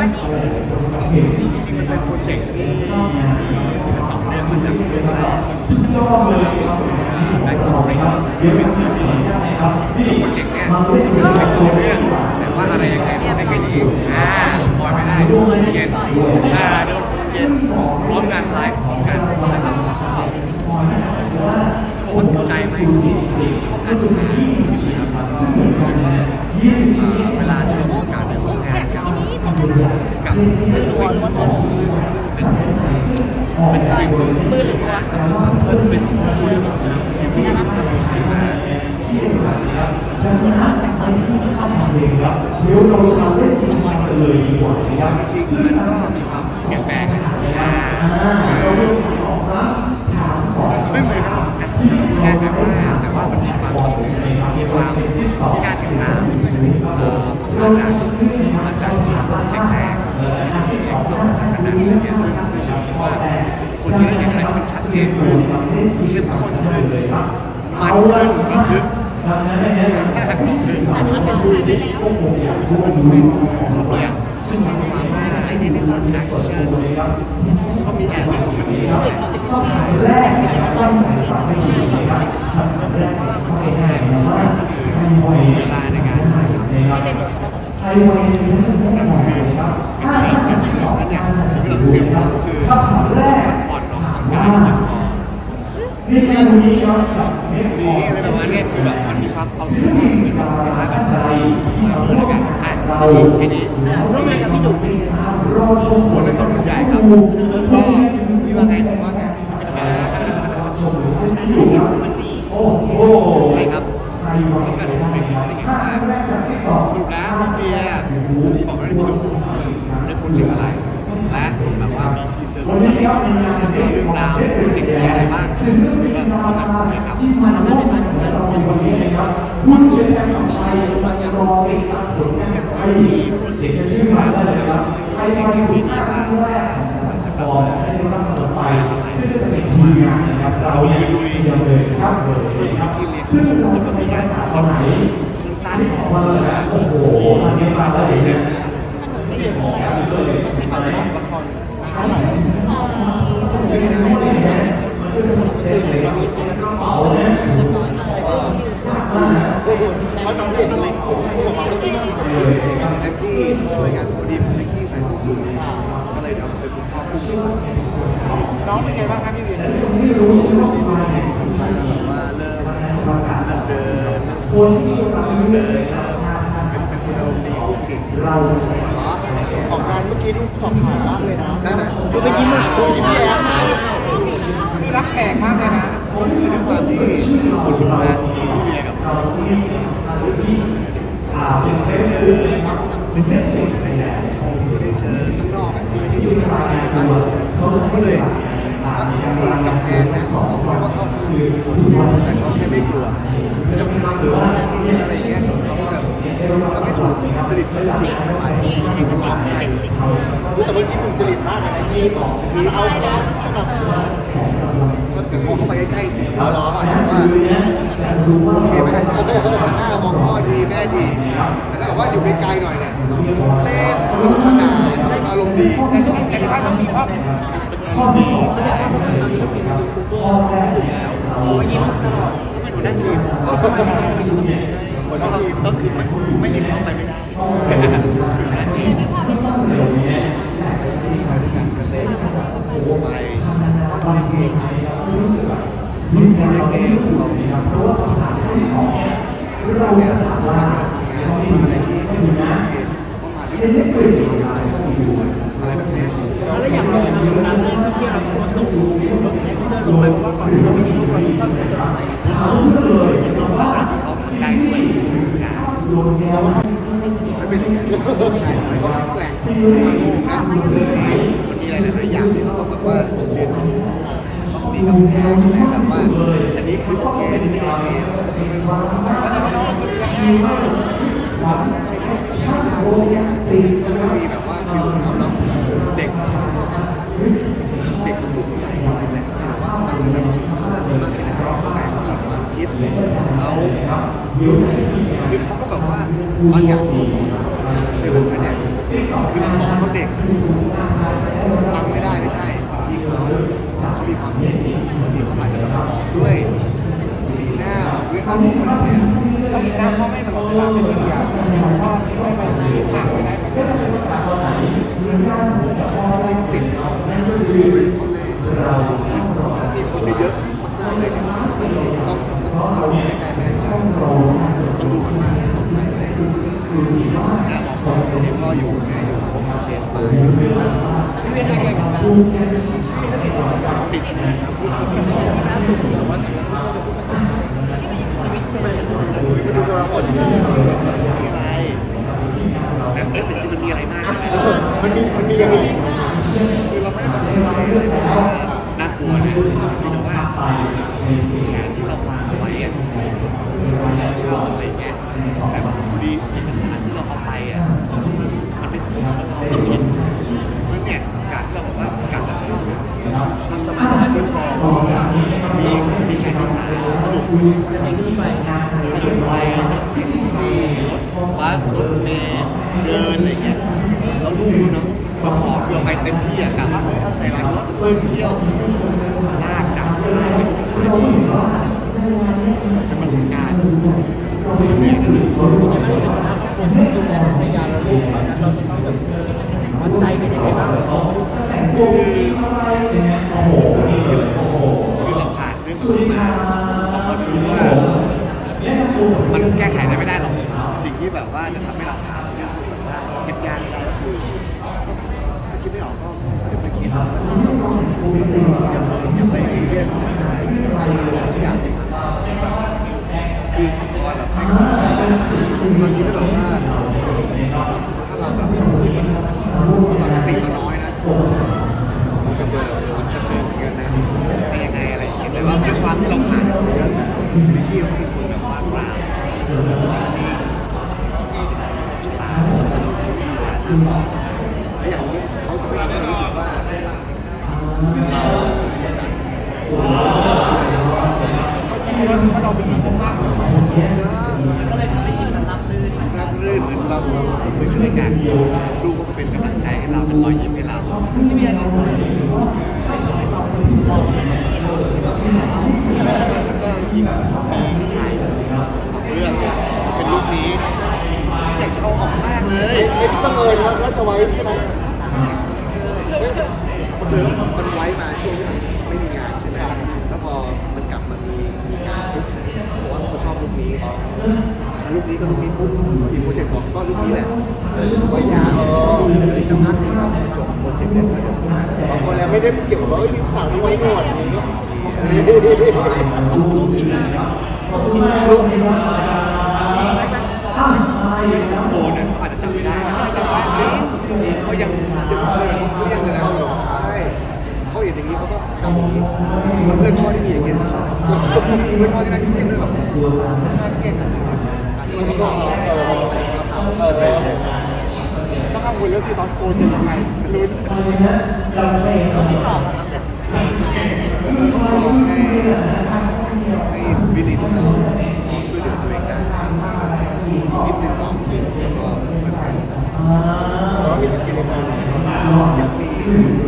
ว่าดีขึ้นจริงๆมันเป็นโปรเจกต์ที่ที่มันต่อเนื่องมาจากเรื่องราวแบ็คกราวด์เรคเป็นซีรีส์โปรเจกต์เนี่ยเป็นตัวเรื่อง เป็นเป็นเป็นมือหรือหัวมือนเป็นคนที่ทำชีวิตขึ้นมาเดี๋ยวเราชาเล่นดีไซน์กันเลยดีกว่านะครับจริงๆมันก็มีความเปลี่ยนแปลงนะเราเล่นสองครั้งทางสองไม่เหมือนกันหรอกนะแค่แต่ว่าแต่ว่ามันมีความมีความที่น่าติดตามเอ่อมาจากมาจากที่โปรเจกต์แรก โปรเจกต์ต่อจากนั้นอะไรเงี้ยซึ่งซึ่งผมคิดว่าคนที่ได้เห็นอะไรที่มันชัดเจนขึ้นเข้มข้นขึ้นมันขึ้นระทึกดังนั้นเนี่ยซึ่งมันเป็นก็คงอยากรู้มันเป็นเขาเรียซึ่งมีความง่ายในเรื่องของแอคชั่นเขามีแอคชั่นคนนี้ติดติดแรก นี่เป็นวันนี้ครับบเมสสีซี่อะไรประมาณเนี้ยคือแบบมันมีความเอาสีเหมือนแบบคล้าแบบเพื่อนกันอะแค่นี้ร่วมงานกับพี่ดุเป็นไงรอชมคนในก็รุ่นใหญ่ครับก็พี่ว่าไงผมว่าไงชมอยู่ครับมันดีโอ้โหใช่ครับไทยไวต้องการเป็นคนที่ได้เห็นถ้าว่าแรกจากที่ตอบสรุปแล้วพี่เบียร์ที่บอกว่าได้พี่ดุได้โปรเจกต์อะไรและแบบว่ามีที เซอร์วันนี้ครับมีงานเรื่องราวโปรเจกต์มีอะไรบ้างสิ่งที่มีก็นาต้องการนาคุยครับที่มาร่วมงานกับเราในวันนี้นะครับคุณเป็นแฟนของไทยมันรอติดตามผลงานไทยมีโปรเจกต์ชื่อมาได้เลยครับไทยไวสุดหน้าครั้งแรกของใช้ในรับต่อไปซึ่งจะเป็นทีมงานนะครับเราเนี่ยลุยเลยครับเลยช่วยพี่เลี้ยงซึ่งเราจะมีงานตอนไหนสั้นที่ออกมาเลยนะโอ้โหอันนี้มาได้เลยเนี่ย ๆทำจากละคร เขาจำเสียงอะไรผมพูดออกมาเมื่อกี้นี่ แอนที่ช่วยงานพอดีแอนที่ใส่ถุงสูงก็เลยทำเป็นคุณพ่อคู่ น้องเป็นไงบ้างครับพี่เวียนไม่รู้สึกดีมากแบบว่าเริ่มเริ่มเดินคนที่เราเลืเดิอกนเริ่มเป็นเป็นคนอารมณ์ดีพูดเก่งเราออกงานเมื่อกี้ดูสอบถ่ายมากเลยนะได้ไหมดูไปยิ้มอะดูยิ้มแย้มมากคือรักแขกมากเลยนะ คนคือด้วยความที่คนรู้นะที่พี่เบียร์กับพี่ ที่อ่าเป็นเฟซบุ๊กนะครับ ได้เจอคนได้เจอสังคมได้เจอข้างนอกที่ไม่ใช่อยู่ในบ้านนะเขาก็เลยมีกำแพงนะเขาว่าเขาคือแต่ เขาแค่ไม่กลัวแล้วมันไม่กลัวที่อะไรเงี้ยเขาก็แบบเขาไม่ถูกผลิตจิตไม่ไหวให้ก็ทำให้คือแต่เมื่อกี้ถูกจริตมากเลยนะที่บอกคือเอาเขาจะแบบก็แต่พอเข้าไปใกล้ๆถึงหัวล้ออาจจะว่าโอเคไหมอาจารย์หน้ามองพ่อดีแม่ดีแต่ถ้าบอกว่าอยู่ไกลๆหน่อยเนี่ยเล่นสนุกสนานอารมณ์ดีแต่แต่ถ้าต้องมีพ่อข้อที่สองแสดงว่าตอนนี้เป็นยูทูบเบอร์โอ้ยิ้มตลอด หัวหน้าทีมหัวหน้าทีมก็คือไม่ไม่มีเขาไปไม่ได้หัวหน้าทีมที่มาด้วยกันเกษตรโอ้ไปวัดเล็กๆรู้สึกแบบมีการเล่นเองนะครับเพราะว่าคำถามที่สองเนี่ยเราจะถามว่าเขามีอะไรที่ไม่มีนะเป็นได้กลิ่นอะไรที่อยู่ อะไรแบบนี้ แล้วอย่างเราร้านแรกที่เราควรต้องดูจะดูไหมว่าก่อนที่เราจะดูเราต้องเป็นอะไร เขาเลย เราว่าการที่เขาทำได้ด้วยวิชา โยนแก้ว มันเป็นอย่างนี้ใช่มัน ซึ่งมันโง่นะมันมีมันมีอะไรหลายอย่างที่เราต้องแบบว่าเรียนรู้ต้องมีกำแพงอะไรแบบว่าอันนี้คือโอเคอันนี้ไม่โอเคเราก็ต้องไปฟังแล้วน้องมันยังไงบ้างใช่ใช่โอ้ยมันก็มีแบบว่าฟิลของเราเด็ก เด็กก็คือผู้ใหญ่ด้วยแหละแต่ว่ามันจะแบบสื่อสารมากไม่ได้แต่ที่ความคิดเขาคือเขาก็แบบว่าบางอย่างเขาสอนเราใช่ไหมอันเนี้ย คือเราจะบอกว่าเขาเด็กฟังไม่ได้ไม่ใช่บางทีเขาเขามีความคิดบางทีเขาอาจจะแบบบอกด้วยสีหน้าด้วยอารมณ์อะไรเนี่ย นะเขาไม่ตลอดเวลาเป็นตัวอย่างอย่างพ่อไม่ไปติดห่างไปได้เหมือนกัน จริงๆนะช่วงนี้ก็ติดพ่อแม่ถ้ามีคนเยอะๆมากๆเลยเนี่ยต้องต้องเอาใกล้ๆแม่เราต้องดูกันว่าสบายไหมหน้ามองพ่อเห็นพ่ออยู่แม่อยู่โอเคสบาย พี่เวียนยังไงกับการ ติดนะครับพูดถึง ล่าสุดแบบว่าจากนั้นเราจะพูดภาษาชีวิตทำไมมันถึง ไม่รู้ตัวหมด มีอะไรแต่เออแต่จริงๆมันมีอะไรมากใช่ไหม มันมีมันมีอย่างนี้ คือเราไม่ได้มาสนใจเลยว่าน่ากลัวนะเพียงแต่ว่างานที่เราวางเอาไว้อะที่เราเช่าอะไรเงี้ย แต่แบบพอดีเอกสารที่เราเอาไปอะมันเป็นที่เราต้องผิดมันเนี่ยการที่เราบอกว่าการจะเช่าเนี่ทำสมาธิที่คอมีมีแค่ที่สาสรุปเองขึ้นไปรถไฟรถแท็กซี่รถบัสรถเมล์เดินอะไรเงี้ยเราลูกเนาะเราขอเพื่อไปเต็มที่อะกะว่าเฮ้ยเอาใส่รางรถเบิ้งเที่ยวลากจากลากไปทุกที่เป็นประสบการณ์ เหนื่อยนะยังไม่เห็นหน้าครอบครัวดูแลภรรยาและลูกตอนนั้นเราจะต้องแบบวัดใจกันยังไงบ้างคือคือเราผ่านเรื่องนี้มาเราก็รู้ว่ามันแก้ไขได้ไม่ได้หรอก สิ่งที่แบบว่าจะทำให้เราผ่านเรื่องแบบว่าคิดยากได้ก็คือถ้าคิดไม่ออกก็เดี๋ยวไปคิดอย่าอย่าไปเรียกสิ่งใดว่าทำทุกอย่างที่ทำแบบคือคอยแบบให้กำลังใจกันบางทีถ้าเราว่าถ้าเราแบบคิดว่าเราสติเราน้อยนะ มันก็เจอมันก็เจอเหมือนกันนะแต่ยังไงอะไรอย่างเงี้ยแต่ว่าด้วยความที่เราผ่านมาเยอะพี่กี้เขาเป็นคนแบบว่ากล้านี่ที่ขนาดฉลาดมีหาทางออกและอย่างนี้เขาจะไม่ทำให้เรารู้สึกว่าเราถ้าเราเป็นคนมากก็เลยทำให้ชีวิตมันรับรื่นรับรื่นเหมือนเราเคยช่วยกันลูกก็เป็นกำลังใจให้เราเป็นรอยยิ้มให้เรา พี่เวียน ก็จริงมีที่ถ่ายสองเรื่องเป็ นรูปนี้ที่อยากจะเอาออกมากเลยไม่ได้บังเอิญว่าจะไว้ใช่ไหมมันคือมันไว้มาช่วงที่มันไม่มีงานใช่ไหมแล้วพอมันกลับมามีมีงานปุ๊บผมว่าเขาชอบรูปนี้อ่ารูปนี้ก็รูปนี้ปุ๊บอีกโปรเจกต์สองก็รูปนี้แหละไว้ยาวแล้วอีกสักพักหนึงครับจบโปรเจกต์เนี่ยก็จะพูดบางคนแล้วไม่ได้เกี่ยวกับว่าเอ้ยมีสาวที่ไว้หนวดอย่างนี้ลูกคิด อะไรลูกจริงโบเนี่ยเขาอาจจะจำไม่ได้จำได้จริงจริงเขายังยังเลยแบบว่าเกลี้ยงเลยนะใช่เขาเห็นอย่างนี้เขาก็จำอย่างนี้แล้วเพื่อนพ่อที่มีอย่างเงี้ยชอบเพื่อนพ่อที่ได้พิเศษด้วยแบบน่าเกลี้ยงอะมันก็ต้องเออเออต้องทำบุญเรื่องที่ตอนโกนเป็นยังไงลุ้นให้วิลินช่วยเหลือตัวเองได้นิดนึงก่อนแล้วก็เหมือนกัน แต่ว่ามีกิจกรรมอย่างนี้